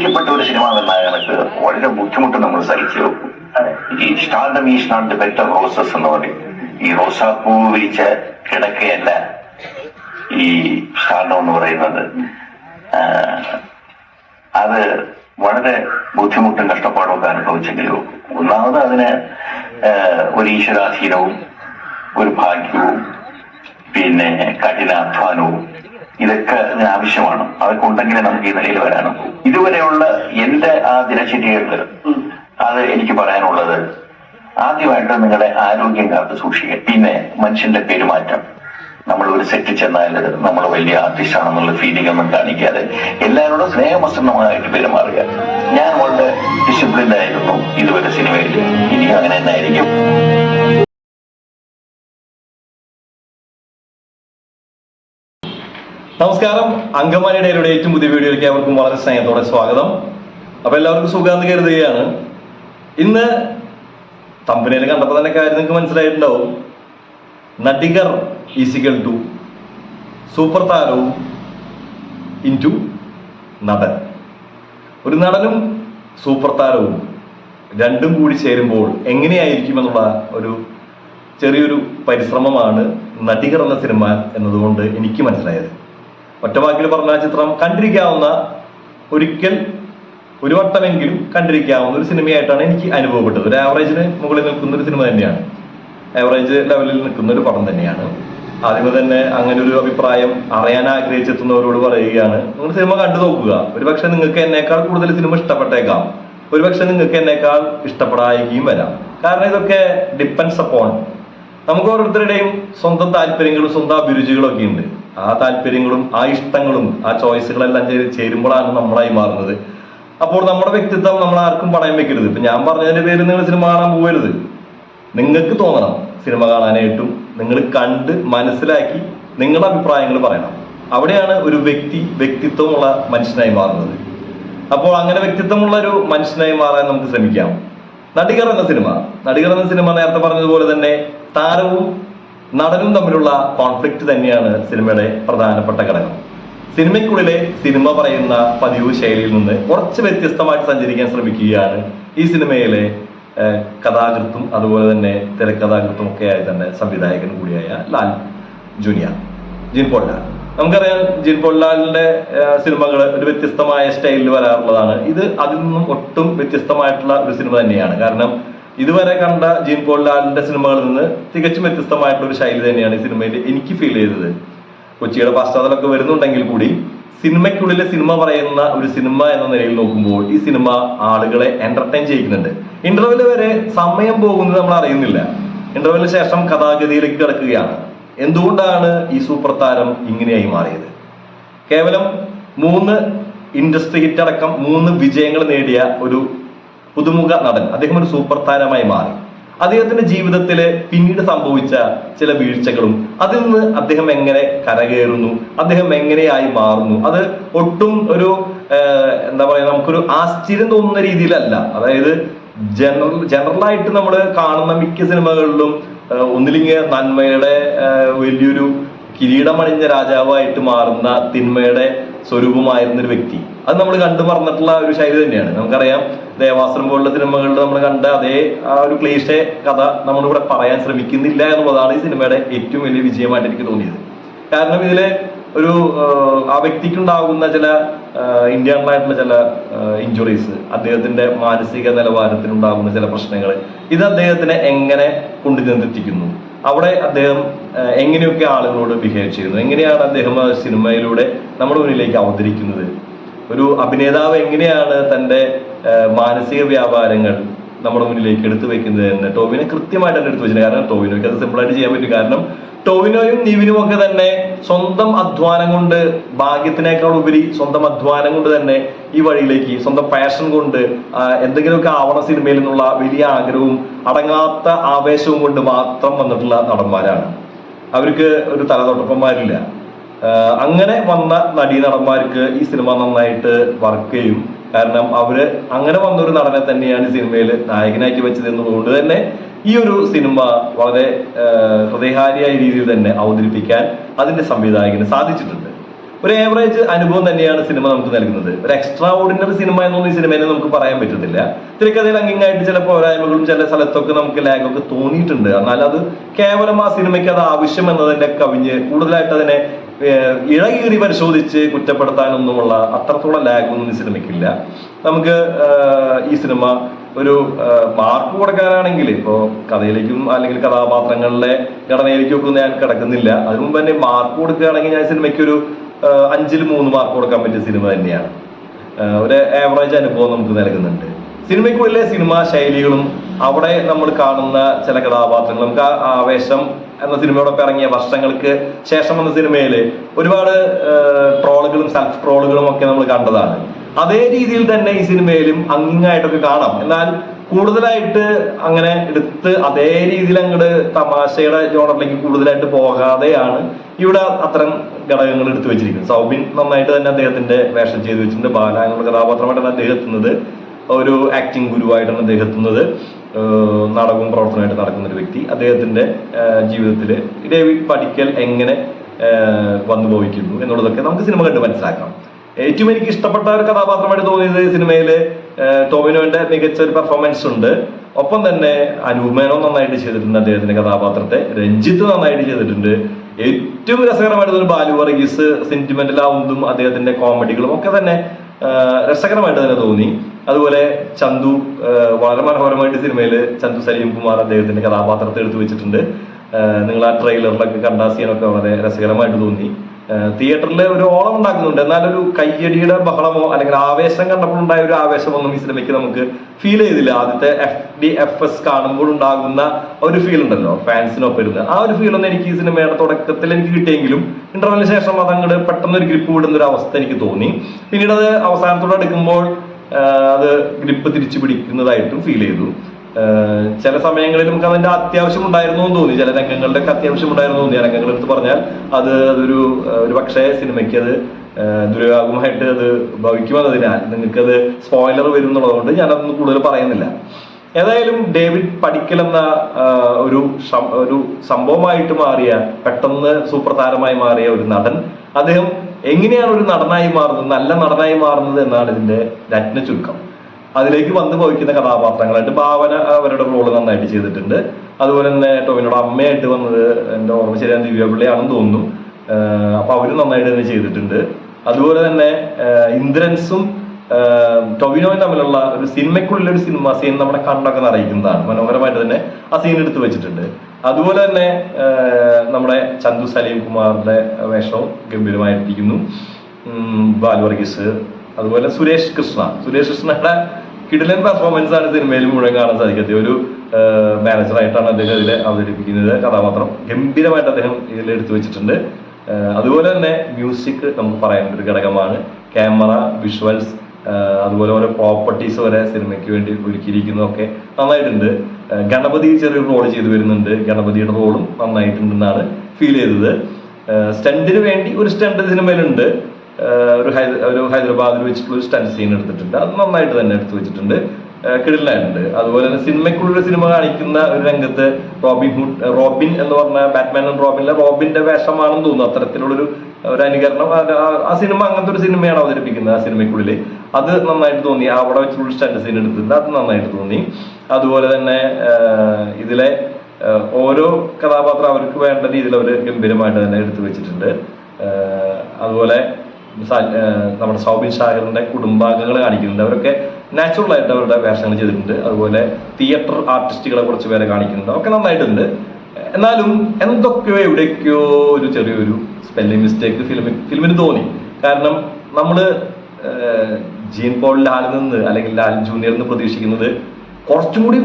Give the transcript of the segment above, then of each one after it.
നിശ്ചയിക്കപ്പെട്ട ഒരു സിനിമ എന്ന കണക്ക് വളരെ ബുദ്ധിമുട്ട് നമ്മൾ സഹിച്ചു. ഈ stardom is not the better roses എന്ന് പറയും. ഈ റോസാപ്പൂ വിരിച്ച കിടക്കയല്ല ഈ സ്റ്റാർഡം എന്ന് പറയുന്നത്. അത് വളരെ ബുദ്ധിമുട്ടും കഷ്ടപ്പാടും ഒക്കെ അനുഭവിച്ചെങ്കിലും ഒന്നാമത് അതിന് ഒരു ഈശ്വരാധീനവും ഒരു ഭാഗ്യവും പിന്നെ കഠിനാധ്വാനവും ഇതൊക്കെ ആവശ്യമാണ്. അതൊക്കെ ഉണ്ടെങ്കിലേ നമുക്ക് ഈ നിലയിൽ വരാനും ഇതുവരെയുള്ള എന്റെ ആ ദിനചര്യകളിൽ അത് എനിക്ക് പറയാനുള്ളത് ആദ്യമായിട്ട് നിങ്ങളുടെ ആരോഗ്യം കാത്ത് സൂക്ഷിക്കുക. പിന്നെ മനുഷ്യന്റെ പെരുമാറ്റം. നമ്മൾ ഒരു സെറ്റിൽ ചെന്നാൽ നമ്മൾ വലിയ ആർട്ടിസ്റ്റ് ആണെന്നുള്ള ഫീലിംഗ് ഒന്നും കാണിക്കാതെ എല്ലാവരോടും സ്നേഹമസന്നമായിട്ട് പെരുമാറുക. ഞാൻ വളരെ ഡിസിപ്ലിൻഡ് ആയിരുന്നു ഇതുവരെ സിനിമയിൽ. ഇനിയും അങ്ങനെ തന്നെ ആയിരിക്കും നമസ്കാരം. അങ്കമാലി ഡയറിയുടെ ഏറ്റവും പുതിയ വീഡിയോയിലേക്ക് അവർക്കും വളരെ സ്നേഹത്തോടെ സ്വാഗതം. അപ്പൊ എല്ലാവർക്കും സുഖാന്ന് കരുതുകയാണ്. ഇന്ന് തമ്പനയിൽ കണ്ടപ്പോൾ തന്നെ കാര്യം നിങ്ങൾക്ക് മനസ്സിലായിട്ടുണ്ടാവും. Nadikar is equal to super താരവും ഇന്റു നടൻ. ഒരു നടനും സൂപ്പർ താരവും രണ്ടും കൂടി ചേരുമ്പോൾ എങ്ങനെയായിരിക്കും എന്നുള്ള ഒരു ചെറിയൊരു പരിശ്രമമാണ് നടികർ എന്ന സിനിമ എന്നതുകൊണ്ട് എനിക്ക് മനസ്സിലായത്. ഒറ്റ വാക്കിൽ പറഞ്ഞ ചിത്രം കണ്ടിരിക്കാവുന്ന ഒരിക്കൽ ഒരു വട്ടമെങ്കിലും കണ്ടിരിക്കാവുന്ന ഒരു സിനിമയായിട്ടാണ് എനിക്ക് അനുഭവപ്പെട്ടത്. ഒരു ആവറേജിന് മുകളിൽ നിൽക്കുന്ന ഒരു സിനിമ തന്നെയാണ്. ആവറേജ് ലെവലിൽ നിൽക്കുന്ന ഒരു പടം തന്നെയാണ്. ആദ്യമേ തന്നെ അങ്ങനെ ഒരു അഭിപ്രായം അറിയാൻ ആഗ്രഹിച്ചെത്തുന്നവരോട് പറയുകയാണ് നിങ്ങൾ സിനിമ കണ്ടു നോക്കുക. ഒരുപക്ഷെ നിങ്ങൾക്ക് എന്നേക്കാൾ കൂടുതൽ സിനിമ ഇഷ്ടപ്പെട്ടേക്കാം. ഒരുപക്ഷെ നിങ്ങൾക്ക് എന്നേക്കാൾ ഇഷ്ടപ്പെടായികയും വരാം. കാരണം ഇതൊക്കെ ഡിപ്പെൻസ് അപ്പോൺ നമുക്ക് ഓരോരുത്തരുടെയും സ്വന്തം താല്പര്യങ്ങളും സ്വന്തം അഭിരുചികളും ഒക്കെ ഉണ്ട്. ആ താല്പര്യങ്ങളും ആ ഇഷ്ടങ്ങളും ആ ചോയ്സുകളെല്ലാം ചേരുമ്പോഴാണ് നമ്മളായി മാറുന്നത്. അപ്പോൾ നമ്മുടെ വ്യക്തിത്വം നമ്മൾ ആർക്കും പറയാൻ വെക്കരുത്. ഇപ്പൊ ഞാൻ പറഞ്ഞതിന്റെ പേര് നിങ്ങൾ സിനിമ കാണാൻ പോകരുത്. നിങ്ങൾക്ക് തോന്നണം സിനിമ കാണാനായിട്ടും നിങ്ങൾ കണ്ട് മനസ്സിലാക്കി നിങ്ങളുടെ അഭിപ്രായങ്ങൾ പറയണം. അവിടെയാണ് ഒരു വ്യക്തി വ്യക്തിത്വമുള്ള മനുഷ്യനായി മാറുന്നത്. അപ്പോൾ അങ്ങനെ വ്യക്തിത്വമുള്ള ഒരു മനുഷ്യനായി മാറാൻ നമുക്ക് ശ്രമിക്കാം. നടികർ എന്ന സിനിമ. നടികർ എന്ന സിനിമ നേരത്തെ പറഞ്ഞതുപോലെ തന്നെ താരവും നടനും തമ്മിലുള്ള കോൺഫ്ലിക്റ്റ് തന്നെയാണ് സിനിമയുടെ പ്രധാനപ്പെട്ട ഘടകം. സിനിമയ്ക്കുള്ളിലെ സിനിമ പറയുന്ന പതിവ് ശൈലിയിൽ നിന്ന് കുറച്ച് വ്യത്യസ്തമായിട്ട് സഞ്ചരിക്കാൻ ശ്രമിക്കുകയാണ് ഈ സിനിമയിലെ കഥാകൃത്തും അതുപോലെ തന്നെ തിരക്കഥാകൃത്തും ഒക്കെ ആയി തന്നെ സംവിധായകൻ കൂടിയായ ലാൽ ജൂനിയർ ജിൻ പൊള്ളാൽ നമുക്കറിയാം ജിൻ പൊള്ളാലിന്റെ സിനിമകൾ ഒരു വ്യത്യസ്തമായ സ്റ്റൈലിൽ വരാറുള്ളതാണ്. ഇത് അതിൽ നിന്നും ഒട്ടും വ്യത്യസ്തമായിട്ടുള്ള ഒരു സിനിമ തന്നെയാണ്. കാരണം ഇതുവരെ കണ്ട ജീൻ പോൾലാലിന്റെ സിനിമകളിൽ നിന്ന് തികച്ചും വ്യത്യസ്തമായിട്ടുള്ള ഒരു ശൈലി തന്നെയാണ് ഈ സിനിമയിൽ എനിക്ക് ഫീൽ ചെയ്തത്. കൊച്ചിയുടെ പശ്ചാത്തലമൊക്കെ വരുന്നുണ്ടെങ്കിൽ കൂടി സിനിമയ്ക്കുള്ളിലെ സിനിമ പറയുന്ന ഒരു സിനിമ എന്ന നിലയിൽ നോക്കുമ്പോൾ ഈ സിനിമ ആളുകളെ എന്റർടൈൻ ചെയ്യിക്കുന്നുണ്ട്. ഇന്റർവെൽ വരെ സമയം പോകുന്നത് നമ്മൾ അറിയുന്നില്ല. ഇന്റർവെല്ലിന് ശേഷം കഥാഗതിയിലേക്ക് കിടക്കുകയാണ്. എന്തുകൊണ്ടാണ് ഈ സൂപ്പർ താരം ഇങ്ങനെയായി മാറിയത്? കേവലം മൂന്ന് ഇൻഡസ്ട്രി ഹിറ്റ് അടക്കം മൂന്ന് വിജയങ്ങൾ നേടിയ ഒരു പുതുമുഖ നടൻ. അദ്ദേഹം ഒരു സൂപ്പർ താരമായി മാറി. അദ്ദേഹത്തിന്റെ ജീവിതത്തിൽ പിന്നീട് സംഭവിച്ച ചില വീഴ്ചകളും അതിൽ നിന്ന് അദ്ദേഹം എങ്ങനെ കരകയറുന്നു അദ്ദേഹം എങ്ങനെയായി മാറുന്നു അത് ഒട്ടും ഒരു എന്താ പറയാ നമുക്കൊരു ആശ്ചര്യം തോന്നുന്ന രീതിയിലല്ല. അതായത് ജനറൽ ജനറലായിട്ട് നമ്മൾ കാണുന്ന മിക്ക സിനിമകളിലും ഒന്നിലിങ്ങ നന്മയുടെ വലിയൊരു കിരീടമണിഞ്ഞ രാജാവായിട്ട് മാറുന്ന തിന്മയുടെ സ്വരൂപമായിരുന്ന ഒരു വ്യക്തി. അത് നമ്മൾ കണ്ടു മറന്നിട്ടുള്ള ഒരു ശൈലി തന്നെയാണ്. നമുക്കറിയാം ദേവാസുരം പോലുള്ള സിനിമകളിൽ നമ്മൾ കണ്ട അതേ ആ ഒരു ക്ലേശ കഥ നമ്മളിവിടെ പറയാൻ ശ്രമിക്കുന്നില്ല എന്നുള്ളതാണ് ഈ സിനിമയുടെ ഏറ്റവും വലിയ വിജയമായിട്ട് എനിക്ക് തോന്നിയത്. കാരണം ഇതിലെ ഒരു ആ വ്യക്തിക്കുണ്ടാകുന്ന ചില ഇന്റേണൽ ആയിട്ടുള്ള ചില ഇഞ്ചുറീസ് അദ്ദേഹത്തിന്റെ മാനസിക നിലവാരത്തിനുണ്ടാകുന്ന ചില പ്രശ്നങ്ങൾ ഇത് അദ്ദേഹത്തിനെ എങ്ങനെ കൊണ്ടുചെന്നെത്തിക്കുന്നു അവിടെ അദ്ദേഹം എങ്ങനെയൊക്കെ ആളുകളോട് ബിഹേവ് ചെയ്യുന്നു? എങ്ങനെയാണ് അദ്ദേഹം സിനിമയിലൂടെ നമ്മുടെ മുന്നിലേക്ക് അവതരിക്കുന്നത്? ഒരു അഭിനേതാവ് എങ്ങനെയാണ് തന്റെ മാനസിക വ്യാപാരങ്ങൾ നമ്മുടെ മുന്നിലേക്ക് എടുത്തു വെക്കുന്നത് എന്ന് ടോവിനെ കൃത്യമായിട്ട് തന്നെ എടുത്തു വെച്ചിട്ടുണ്ട് കാരണം ടോവിനൊക്കെ അത് സിമ്പിളായിട്ട് ചെയ്യാൻ പറ്റും. കാരണം ടോവിനോയും നീവിനും ഒക്കെ തന്നെ സ്വന്തം അധ്വാനം കൊണ്ട് ഭാഗ്യത്തിനേക്കാൾ ഉപരി സ്വന്തം അധ്വാനം കൊണ്ട് തന്നെ ഈ വഴിയിലേക്ക് സ്വന്തം പാഷൻ കൊണ്ട് എന്തെങ്കിലുമൊക്കെ ആവണ സിനിമയിൽ നിന്നുള്ള വലിയ ആഗ്രഹവും അടങ്ങാത്ത ആവേശവും കൊണ്ട് മാത്രം വന്നിട്ടുള്ള നടന്മാരാണ്. അവർക്ക് ഒരു തലതൊട്ടപ്പന്മാരില്ല. അങ്ങനെ വന്ന നടീ നടന്മാർക്ക് ഈ സിനിമ നന്നായിട്ട് വർക്ക് ചെയ്യും. കാരണം അവർ അങ്ങനെ വന്ന ഒരു നടനെ തന്നെയാണ് സിനിമയിൽ നായകനാക്കി വെച്ചത് എന്നതുകൊണ്ട് തന്നെ ഈ ഒരു സിനിമ വളരെ ഹൃദയഹാരിയായ രീതിയിൽ തന്നെ അവതരിപ്പിക്കാൻ അതിന്റെ സംവിധായകന് സാധിച്ചിട്ടുണ്ട്. ഒരു ഏവറേജ് അനുഭവം തന്നെയാണ് സിനിമ നമുക്ക് നൽകുന്നത്. ഒരു എക്സ്ട്രാ ഓർഡിനറി സിനിമ എന്നൊന്നും ഈ സിനിമയെ നമുക്ക് പറയാൻ പറ്റത്തില്ല. തിരക്കഥയിൽ അങ്ങിങ്ങായിട്ട് ചില പോരായ്മകളും ചില സ്ഥലത്തൊക്കെ നമുക്ക് ലാഗൊക്കെ തോന്നിയിട്ടുണ്ട്. എന്നാൽ അത് കേവലം ആ സിനിമയ്ക്ക് അത് ആവശ്യം എന്നതിന്റെ കവിഞ്ഞ് കൂടുതലായിട്ട് അതിനെ ഇഴകീറി പരിശോധിച്ച് കുറ്റപ്പെടുത്താനൊന്നുമുള്ള അത്രത്തോളം ലാഗൊന്നും ഈ സിനിമയ്ക്കില്ല. നമുക്ക് ഈ സിനിമ ഒരു മാർക്ക് കൊടുക്കാനാണെങ്കിൽ ഇപ്പോൾ കഥയിലേക്കും അല്ലെങ്കിൽ കഥാപാത്രങ്ങളിലെ ഘടനയിലേക്കും ഒക്കെ ഞാൻ കിടക്കുന്നില്ല. അതിനു മുമ്പ് തന്നെ മാർക്ക് കൊടുക്കുകയാണെങ്കിൽ ഞാൻ സിനിമയ്ക്ക് ഒരു അഞ്ചിൽ മൂന്ന് മാർക്ക് കൊടുക്കാൻ പറ്റിയ സിനിമ തന്നെയാണ്. ഒരു ആവറേജ് അനുഭവം നമുക്ക് നൽകുന്നുണ്ട്. സിനിമയ്ക്ക് വലിയ സിനിമാ ശൈലികളും അവിടെ നമ്മൾ കാണുന്ന ചില കഥാപാത്രങ്ങൾ നമുക്ക് ആവേശം എന്ന സിനിമയോടൊപ്പം ഇറങ്ങിയ വർഷങ്ങൾക്ക് ശേഷം വന്ന സിനിമയിൽ ഒരുപാട് ട്രോളുകളും സെൽഫ് ട്രോളുകളും ഒക്കെ നമ്മൾ കണ്ടതാണ്. അതേ രീതിയിൽ തന്നെ ഈ സിനിമയിലും അങ്ങിങ്ങായിട്ടൊക്കെ കാണാം. എന്നാൽ കൂടുതലായിട്ട് അങ്ങനെ എടുത്ത് അതേ രീതിയിൽ അങ്ങോട്ട് തമാശയുടെ ജോണറിലേക്ക് കൂടുതലായിട്ട് പോകാതെയാണ് ഇവിടെ അത്തരം ഘടകങ്ങൾ എടുത്തു വെച്ചിരിക്കുന്നത്. സൗബിൻ നന്നായിട്ട് തന്നെ അദ്ദേഹത്തിന്റെ വേഷം ചെയ്തു വെച്ചിട്ടുണ്ട്. ബാല എന്നുള്ള കഥാപാത്രമായിട്ടാണ് അദ്ദേഹം എത്തുന്നത്. ഒരു ആക്ടിങ് ഗുരുവായിട്ടാണ് അദ്ദേഹം എത്തുന്നത്. നാടകവും പ്രവർത്തനമായിട്ട് നടക്കുന്ന ഒരു വ്യക്തി. അദ്ദേഹത്തിന്റെ ജീവിതത്തിൽ ഡേവിഡ് പഠിക്കൽ എങ്ങനെ വന്നു ഭവിക്കുന്നു എന്നുള്ളതൊക്കെ നമുക്ക് സിനിമ കണ്ട് മനസ്സിലാക്കാം. ഏറ്റവും എനിക്ക് ഇഷ്ടപ്പെട്ട ഒരു കഥാപാത്രമായിട്ട് തോന്നിയത് സിനിമയിൽ ടോമിനോന്റെ മികച്ച ഒരു പെർഫോമൻസ് ഉണ്ട്. ഒപ്പം തന്നെ അനൂപ് നന്നായിട്ട് ചെയ്തിട്ടുണ്ട് അദ്ദേഹത്തിന്റെ കഥാപാത്രത്തെ. രഞ്ജിത്ത് നന്നായിട്ട് ചെയ്തിട്ടുണ്ട്. ഏറ്റവും രസകരമായിട്ട് ബാലു വർഗീസ് സെന്റിമെന്റൽ ആവുന്നതും അദ്ദേഹത്തിന്റെ കോമഡികളും ഒക്കെ തന്നെ രസകരമായിട്ട് തന്നെ തോന്നി. അതുപോലെ ചന്തു വളരെ മനോഹരമായിട്ട് സിനിമയിൽ ചന്തു സലീം കുമാർ അദ്ദേഹത്തിന്റെ കഥാപാത്രത്തെ എടുത്തു വെച്ചിട്ടുണ്ട്. നിങ്ങൾ ആ ട്രെയിലറിലൊക്കെ കണ്ട സീനൊക്കെ വളരെ രസകരമായിട്ട് തോന്നി. തിയേറ്ററിൽ ഒരു ഓളം ഉണ്ടാക്കുന്നുണ്ട്. എന്നാലൊരു കയ്യടിയുടെ ബഹളമോ അല്ലെങ്കിൽ ആവേശം കണ്ടപ്പോഴുണ്ടായ ഒരു ആവേശമൊന്നും ഈ സിനിമയ്ക്ക് നമുക്ക് ഫീൽ ചെയ്തില്ല. ആദ്യത്തെ എഫ് ഡി എഫ് എസ് കാണുമ്പോൾ ഉണ്ടാകുന്ന ഒരു ഫീൽ ഉണ്ടല്ലോ ഫാൻസിനൊപ്പം ഇരുന്ന്. ആ ഒരു ഫീൽ ഒന്നും എനിക്ക് ഈ സിനിമയുടെ തുടക്കത്തിൽ എനിക്ക് കിട്ടിയെങ്കിലും ഇന്റർവലിന് ശേഷം അത് അങ്ങോട്ട് പെട്ടെന്ന് ഒരു ഗ്രിപ്പ് വിടുന്ന ഒരു അവസ്ഥ എനിക്ക് തോന്നി. പിന്നീട് അത് അവസാനത്തോടെ എടുക്കുമ്പോൾ അത് ഗ്രിപ്പ് തിരിച്ചു പിടിക്കുന്നതായിട്ടും ഫീൽ ചെയ്തു. ചില സമയങ്ങളിൽ നമുക്ക് അതിന്റെ അത്യാവശ്യം ഉണ്ടായിരുന്നു എന്ന് തോന്നി. ചില രംഗങ്ങളുടെ അത്യാവശ്യം ഉണ്ടായിരുന്നു തോന്നി. ആ രംഗങ്ങൾ എടുത്ത് പറഞ്ഞാൽ അത് അതൊരു ഒരു പക്ഷേ സിനിമയ്ക്ക് അത് ആഹ് ദുരഭാഗമായിട്ട് അത് ഭവിക്കുമെന്നതിനാൽ നിങ്ങൾക്കത് സ്പോയിലർ വരും എന്നുള്ളതുകൊണ്ട് ഞാനതൊന്നും കൂടുതൽ പറയുന്നില്ല. ഏതായാലും ഡേവിഡ് പഠിക്കൽ എന്ന ഒരു ഒരു സംഭവമായിട്ട് മാറിയ പെട്ടെന്ന് സൂപ്പർ താരമായി മാറിയ ഒരു നടൻ. അദ്ദേഹം എങ്ങനെയാണ് ഒരു നടനായി മാറുന്നത്? നല്ല നടനായി മാറുന്നത് എന്നാണ് ഇതിന്റെ രത്ന ചുരുക്കം അതിലേക്ക് വന്നു ഭവിക്കുന്ന കഥാപാത്രങ്ങളായിട്ട് ഭാവന അവരുടെ റോൾ നന്നായിട്ട് ചെയ്തിട്ടുണ്ട്. അതുപോലെ തന്നെ ടോവിനോട് അമ്മയായിട്ട് വന്നത് എന്റെ ഓർമ്മ ശരിയാണ് ദിവ്യപിള്ളയാണെന്ന് തോന്നുന്നു. അപ്പോൾ അപ്പൊ അവരും നന്നായിട്ട് തന്നെ ചെയ്തിട്ടുണ്ട്. അതുപോലെ തന്നെ ഇന്ദ്രൻസും ടൊവിനോയും തമ്മിലുള്ള ഒരു സിനിമയ്ക്കുള്ളിൽ ഒരു സിനിമ സീൻ നമ്മുടെ കണ്ണൊക്കെ നിറയിക്കുന്നതാണ്. മനോഹരമായിട്ട് തന്നെ ആ സീൻ എടുത്തു വെച്ചിട്ടുണ്ട്. അതുപോലെ തന്നെ നമ്മുടെ ചന്തു സലീം കുമാറിന്റെ വേഷവും ഗംഭീരമായിട്ടിരിക്കുന്നു. ബാലു വർഗീസ് അതുപോലെ സുരേഷ് കൃഷ്ണ. സുരേഷ് കൃഷ്ണയുടെ കിടിലൻ പെർഫോമൻസ് ആണ് സിനിമയിൽ മുഴുവൻ കാണാൻ സാധിക്കുന്നത് ഒരു മാനേജറായിട്ടാണ് അദ്ദേഹം ഇതിൽ അവതരിപ്പിക്കുന്നത്. കഥാപാത്രം ഗംഭീരമായിട്ട് അദ്ദേഹം ഇതിൽ എടുത്തു വെച്ചിട്ടുണ്ട്. അതുപോലെ തന്നെ മ്യൂസിക് നമുക്ക് പറയേണ്ട ഒരു ഘടകമാണ് ക്യാമറ വിഷ്വൽസ് അതുപോലെ ഓരോ പ്രോപ്പർട്ടീസ് വരെ സിനിമയ്ക്ക് വേണ്ടി ഒരുക്കിയിരിക്കുന്നതൊക്കെ നന്നായിട്ടുണ്ട്. ഗണപതി ചെറിയൊരു റോൾ ചെയ്തു വരുന്നുണ്ട്. ഗണപതിയുടെ റോളും നന്നായിട്ടുണ്ടെന്നാണ് ഫീൽ ചെയ്തത്. സ്റ്റണ്ടിന് വേണ്ടി ഒരു സ്റ്റണ്ട് സിനിമയിലുണ്ട്. ഒരു ഒരു ഹൈദരാബാദിൽ വെച്ചിട്ടുള്ള ഒരു സ്റ്റൺ സീൻ എടുത്തിട്ടുണ്ട്. അത് നന്നായിട്ട് തന്നെ എടുത്തു വെച്ചിട്ടുണ്ട്. കിടിലായിട്ടുണ്ട് അതുപോലെ തന്നെ സിനിമയ്ക്കുള്ള സിനിമ കാണിക്കുന്ന ഒരു രംഗത്ത് റോബിൻ ഹുഡ് റോബിൻ എന്ന് പറഞ്ഞ ബാറ്റ്മാൻ ആൻഡ് റോബിനിലെ റോബിന്റെ വേഷമാണെന്ന് തോന്നുന്നു. അത്തരത്തിലുള്ളൊരു ഒരു അനുകരണം. ആ- സിനിമ അങ്ങനത്തെ ഒരു സിനിമയാണ് അവതരിപ്പിക്കുന്നത് ആ സിനിമയ്ക്കുള്ളിൽ അത് നന്നായിട്ട് തോന്നി. അവിടെ വെച്ചുള്ള സ്റ്റണ്ട് സീൻ എടുത്തിട്ടുണ്ട്. അത് നന്നായിട്ട് തോന്നി. അതുപോലെ തന്നെ ഇതിലെ ഓരോ കഥാപാത്രം അവർക്ക് വേണ്ട രീതിയിൽ അവർ ഗംഭീരമായിട്ട് തന്നെ എടുത്തു വെച്ചിട്ടുണ്ട്. അതുപോലെ നമ്മുടെ സൗബിൻ ഷാഹിറിന്റെ കുടുംബാംഗങ്ങൾ കാണിക്കുന്നുണ്ട്. അവരൊക്കെ നാച്ചുറൽ ആയിട്ട് അവരുടെ വേഷങ്ങൾ ചെയ്തിട്ടുണ്ട്. അതുപോലെ തിയേറ്റർ ആർട്ടിസ്റ്റുകളെ കുറച്ച് പേരെ കാണിക്കുന്നുണ്ട്. ഒക്കെ നന്നായിട്ടുണ്ട്. എന്നാലും എന്തൊക്കെയോ എവിടേക്കോ ഒരു ചെറിയൊരു സ്പെല്ലിംഗ് മിസ്റ്റേക്ക് ഫിലിമിൽ ഫിലിമിന് തോന്നി. കാരണം നമ്മൾ ജീൻ പോൾ ലാലിൽ നിന്ന് അല്ലെങ്കിൽ ലാൽ ജൂനിയറിൽ നിന്ന് പ്രതീക്ഷിക്കുന്നത് കുറച്ചും കൂടി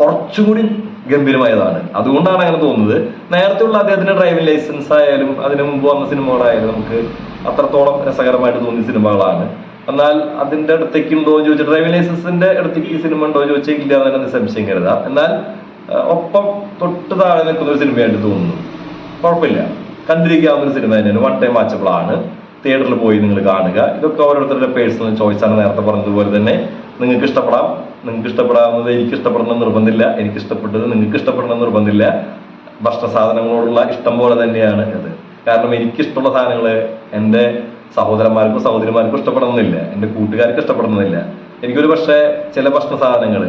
കുറച്ചും കൂടി ഗംഭീരമായതാണ്. അതുകൊണ്ടാണ് അങ്ങനെ തോന്നുന്നത്. നേരത്തെ ഉള്ള അദ്ദേഹത്തിന്റെ ഡ്രൈവിംഗ് ലൈസൻസ് ആയാലും അതിനു മുമ്പ് വന്ന സിനിമകളായാലും നമുക്ക് അത്രത്തോളം രസകരമായിട്ട് തോന്നിയ സിനിമകളാണ്. എന്നാൽ അതിന്റെ അടുത്തേക്ക് ഉണ്ടോ എന്ന് ചോദിച്ചാൽ ഡ്രൈവിംഗ് ലൈസൻസിന്റെ അടുത്തേക്ക് ഈ സിനിമ ഉണ്ടോ എന്ന് ചോദിച്ചാൽ ഇല്ല സംശയം കരുതാം. എന്നാൽ ഒപ്പം തൊട്ട് താഴെ നിൽക്കുന്ന ഒരു സിനിമയായിട്ട് തോന്നുന്നു. കുഴപ്പമില്ല. കണ്ടിരിക്കാവുന്ന സിനിമ തന്നെയാണ്. വൺ ടൈം വാച്ചബിൾ ആണ്. തിയേറ്ററിൽ പോയി നിങ്ങൾ കാണുക. ഇതൊക്കെ ഓരോരുത്തരുടെ പേഴ്സണൽ ചോയ്സ് ആണ്. നേരത്തെ പറഞ്ഞതുപോലെ തന്നെ നിങ്ങൾക്ക് ഇഷ്ടപ്പെടാം. നിങ്ങൾക്ക് ഇഷ്ടപ്പെടാവുന്നത് എനിക്ക് ഇഷ്ടപ്പെടണം നിർബന്ധമില്ല. എനിക്ക് ഇഷ്ടപ്പെട്ടത് നിങ്ങൾക്ക് ഇഷ്ടപ്പെടണം നിർബന്ധമില്ല. ഭക്ഷണ സാധനങ്ങളോടുള്ള ഇഷ്ടം പോലെ തന്നെയാണ് അത് കാരണം എനിക്കിഷ്ടമുള്ള സാധനങ്ങൾ എന്റെ സഹോദരന്മാർക്കും സഹോദരിമാർക്കും ഇഷ്ടപ്പെടണമെന്നില്ല. എന്റെ കൂട്ടുകാർക്ക് ഇഷ്ടപ്പെടണമെന്നില്ല. എനിക്കൊരു പക്ഷേ ചില ഭക്ഷണ സാധനങ്ങൾ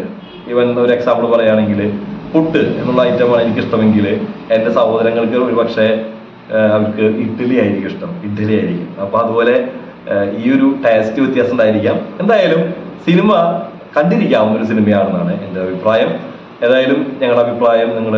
ഇവൻ ഒരു എക്സാമ്പിൾ പറയുകയാണെങ്കിൽ പുട്ട് എന്നുള്ള ഐറ്റമാണ് എനിക്ക് ഇഷ്ടമെങ്കിൽ എന്റെ സഹോദരങ്ങൾക്ക് ഒരു പക്ഷേ അവർക്ക് ഇഡ്ഡലി ആയിരിക്കും ഇഷ്ടം. ഇഡ്ഡലി ആയിരിക്കും. അപ്പോൾ അതുപോലെ ഈ ഒരു ടേസ്റ്റ് വ്യത്യാസം ഉണ്ടായിരിക്കാം. എന്തായാലും സിനിമ കണ്ടിരിക്കാവുന്ന ഒരു സിനിമയാണെന്നാണ് എന്റെ അഭിപ്രായം. ഏതായാലും ഞങ്ങളുടെ അഭിപ്രായം നിങ്ങൾ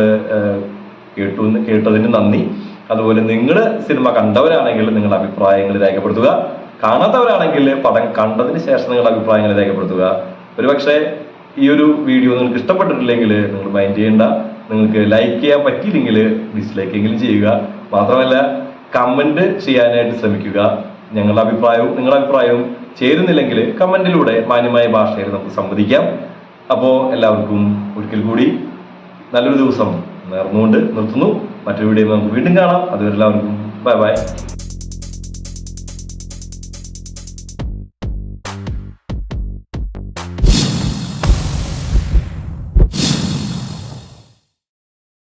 കേട്ടു കേട്ടതിന് നന്ദി. അതുപോലെ നിങ്ങൾ സിനിമ കണ്ടവരാണെങ്കിൽ നിങ്ങളുടെ അഭിപ്രായങ്ങൾ രേഖപ്പെടുത്തുക. കാണാത്തവരാണെങ്കിൽ പടം കണ്ടതിന് ശേഷം നിങ്ങളുടെ അഭിപ്രായങ്ങൾ രേഖപ്പെടുത്തുക. ഒരുപക്ഷെ ഈ ഒരു വീഡിയോ നിങ്ങൾക്ക് ഇഷ്ടപ്പെട്ടിട്ടില്ലെങ്കിൽ നിങ്ങൾ മൈൻഡ് ചെയ്യേണ്ട. നിങ്ങൾക്ക് ലൈക്ക് ചെയ്യാൻ പറ്റിയില്ലെങ്കിൽ ഡിസ്ലൈക്ക് എങ്കിലും ചെയ്യുക. മാത്രമല്ല കമന്റ് ചെയ്യാനായിട്ട് ശ്രമിക്കുക. ഞങ്ങളുടെ അഭിപ്രായവും നിങ്ങളുടെ അഭിപ്രായവും ചേരുന്നില്ലെങ്കിൽ കമന്റിലൂടെ മാന്യമായ ഭാഷയിൽ നമുക്ക് സംവദിക്കാം. അപ്പോൾ എല്ലാവർക്കും ഒരിക്കൽ കൂടി നല്ലൊരു ദിവസം. നേർന്നുകൊണ്ട് നിർത്തുന്നു. മറ്റൊരു വീഡിയോ നമുക്ക് വീണ്ടും കാണാം. അതുവരെ എല്ലാവർക്കും ബൈ ബൈ